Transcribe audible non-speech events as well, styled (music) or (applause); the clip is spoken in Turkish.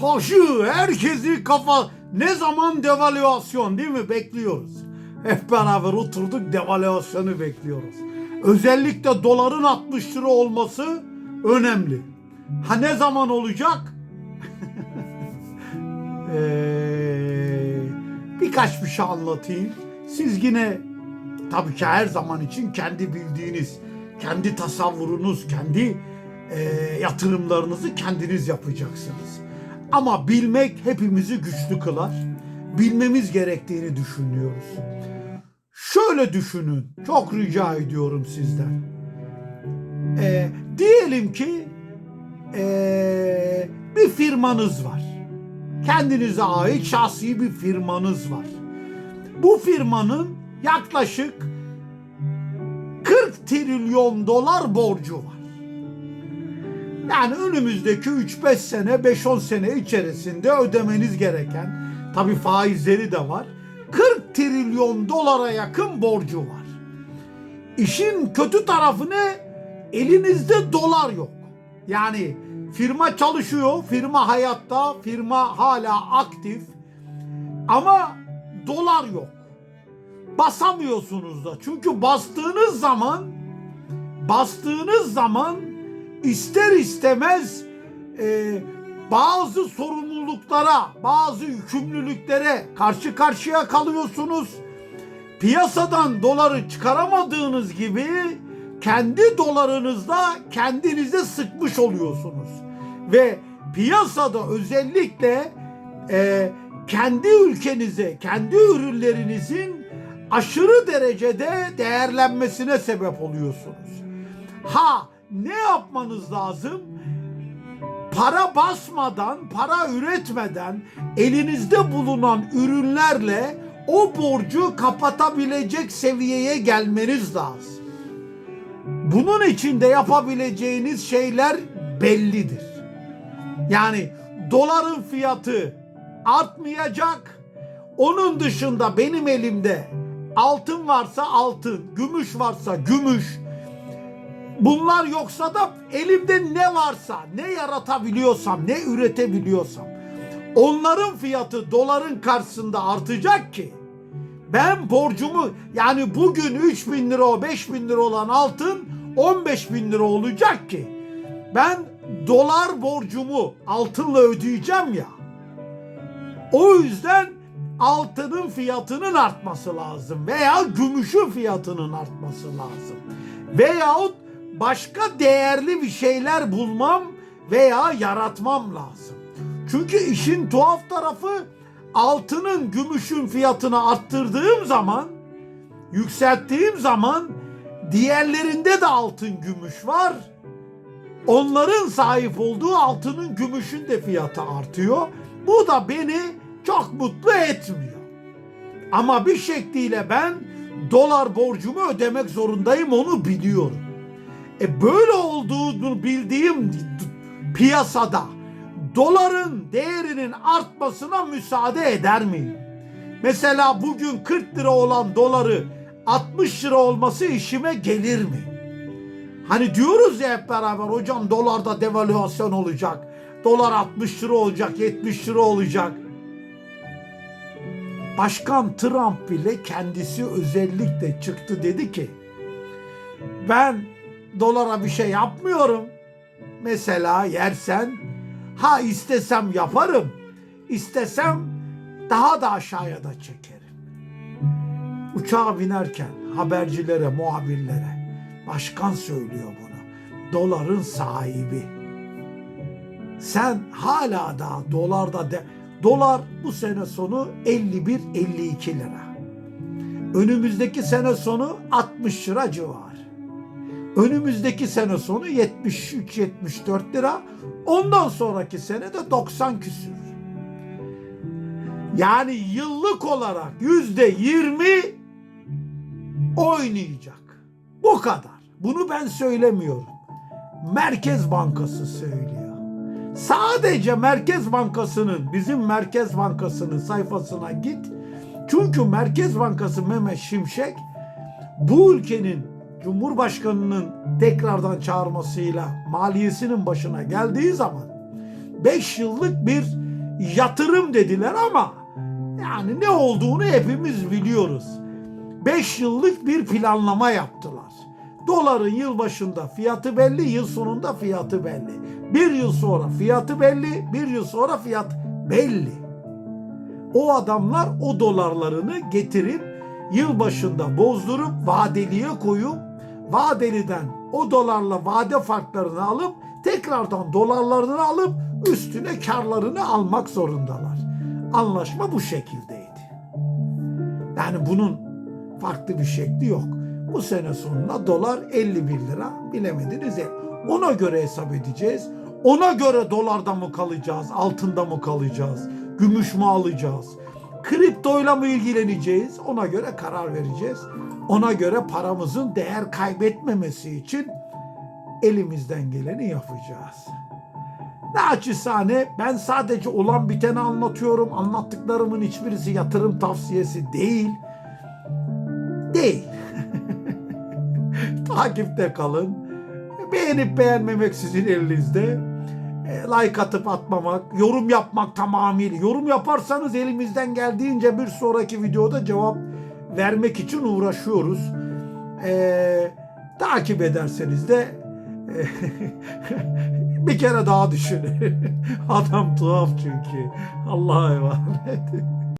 Haşı herkesi kafa ne zaman devalüasyon değil mi bekliyoruz. Hep beraber oturduk devalüasyonu bekliyoruz. Özellikle doların 60 lira olması önemli. Ha ne zaman olacak? (laughs) Ee, birkaç bir şey anlatayım. Siz yine tabii ki her zaman için kendi bildiğiniz, kendi tasavvurunuz, kendi e, yatırımlarınızı kendiniz yapacaksınız. Ama bilmek hepimizi güçlü kılar. Bilmemiz gerektiğini düşünüyoruz. Şöyle düşünün, çok rica ediyorum sizden. E, diyelim ki e, bir firmanız var. Kendinize ait şahsi bir firmanız var. Bu firmanın yaklaşık 40 trilyon dolar borcu var. Yani önümüzdeki 3-5 sene, 5-10 sene içerisinde ödemeniz gereken, tabii faizleri de var. 40 trilyon dolara yakın borcu var. İşin kötü tarafı ne? Elinizde dolar yok. Yani firma çalışıyor, firma hayatta, firma hala aktif. Ama dolar yok. Basamıyorsunuz da. Çünkü bastığınız zaman bastığınız zaman ister istemez e, bazı sorumluluklara, bazı yükümlülüklere karşı karşıya kalıyorsunuz. Piyasadan doları çıkaramadığınız gibi kendi dolarınızda kendinize sıkmış oluyorsunuz. Ve piyasada özellikle e, kendi ülkenize, kendi ürünlerinizin aşırı derecede değerlenmesine sebep oluyorsunuz. Ha ne yapmanız lazım? Para basmadan, para üretmeden elinizde bulunan ürünlerle o borcu kapatabilecek seviyeye gelmeniz lazım. Bunun için de yapabileceğiniz şeyler bellidir. Yani doların fiyatı artmayacak. Onun dışında benim elimde altın varsa altın, gümüş varsa gümüş. Bunlar yoksa da elimde ne varsa, ne yaratabiliyorsam, ne üretebiliyorsam onların fiyatı doların karşısında artacak ki ben borcumu yani bugün 3 bin lira 5 bin lira olan altın 15 bin lira olacak ki ben dolar borcumu altınla ödeyeceğim ya. O yüzden altının fiyatının artması lazım veya gümüşün fiyatının artması lazım. Veyahut başka değerli bir şeyler bulmam veya yaratmam lazım. Çünkü işin tuhaf tarafı altının, gümüşün fiyatını arttırdığım zaman, yükselttiğim zaman diğerlerinde de altın, gümüş var. Onların sahip olduğu altının, gümüşün de fiyatı artıyor. Bu da beni çok mutlu etmiyor. Ama bir şekliyle ben dolar borcumu ödemek zorundayım onu biliyorum. E böyle olduğunu bildiğim piyasada doların değerinin artmasına müsaade eder miyim? Mesela bugün 40 lira olan doları 60 lira olması işime gelir mi? Hani diyoruz ya hep beraber hocam dolarda devalüasyon olacak. Dolar 60 lira olacak, 70 lira olacak. Başkan Trump bile kendisi özellikle çıktı dedi ki ben dolara bir şey yapmıyorum. Mesela yersen ha istesem yaparım. İstesem daha da aşağıya da çekerim. Uçağa binerken habercilere, muhabirlere başkan söylüyor bunu. Doların sahibi. Sen hala da dolarda de dolar bu sene sonu 51-52 lira. Önümüzdeki sene sonu 60 lira civarı. Önümüzdeki sene sonu 73-74 lira. Ondan sonraki sene de 90 küsür. Yani yıllık olarak yüzde 20 oynayacak. Bu kadar. Bunu ben söylemiyorum. Merkez Bankası söylüyor. Sadece Merkez Bankası'nın, bizim Merkez Bankası'nın sayfasına git. Çünkü Merkez Bankası Mehmet Şimşek bu ülkenin Cumhurbaşkanı'nın tekrardan çağırmasıyla maliyesinin başına geldiği zaman 5 yıllık bir yatırım dediler ama yani ne olduğunu hepimiz biliyoruz. 5 yıllık bir planlama yaptılar. Doların yıl başında fiyatı belli, yıl sonunda fiyatı belli. Bir yıl sonra fiyatı belli, bir yıl sonra fiyat belli. O adamlar o dolarlarını getirip yıl başında bozdurup vadeliye koyup vadeliden o dolarla vade farklarını alıp tekrardan dolarlarını alıp üstüne karlarını almak zorundalar. Anlaşma bu şekildeydi. Yani bunun farklı bir şekli yok. Bu sene sonunda dolar 51 lira bilemediniz ya. Ona göre hesap edeceğiz. Ona göre dolarda mı kalacağız, altında mı kalacağız, gümüş mü alacağız? Kriptoyla mı ilgileneceğiz? Ona göre karar vereceğiz. Ona göre paramızın değer kaybetmemesi için elimizden geleni yapacağız. Naçizane ben sadece olan biteni anlatıyorum. Anlattıklarımın hiçbirisi yatırım tavsiyesi değil. Değil. (laughs) Takipte kalın. Beğenip beğenmemek sizin elinizde. E, Like atıp atmamak, yorum yapmak tamamıyla. Yorum yaparsanız elimizden geldiğince bir sonraki videoda cevap vermek için uğraşıyoruz. E, takip ederseniz de e, (laughs) bir kere daha düşünün. (laughs) Adam tuhaf çünkü. Allah'a emanet.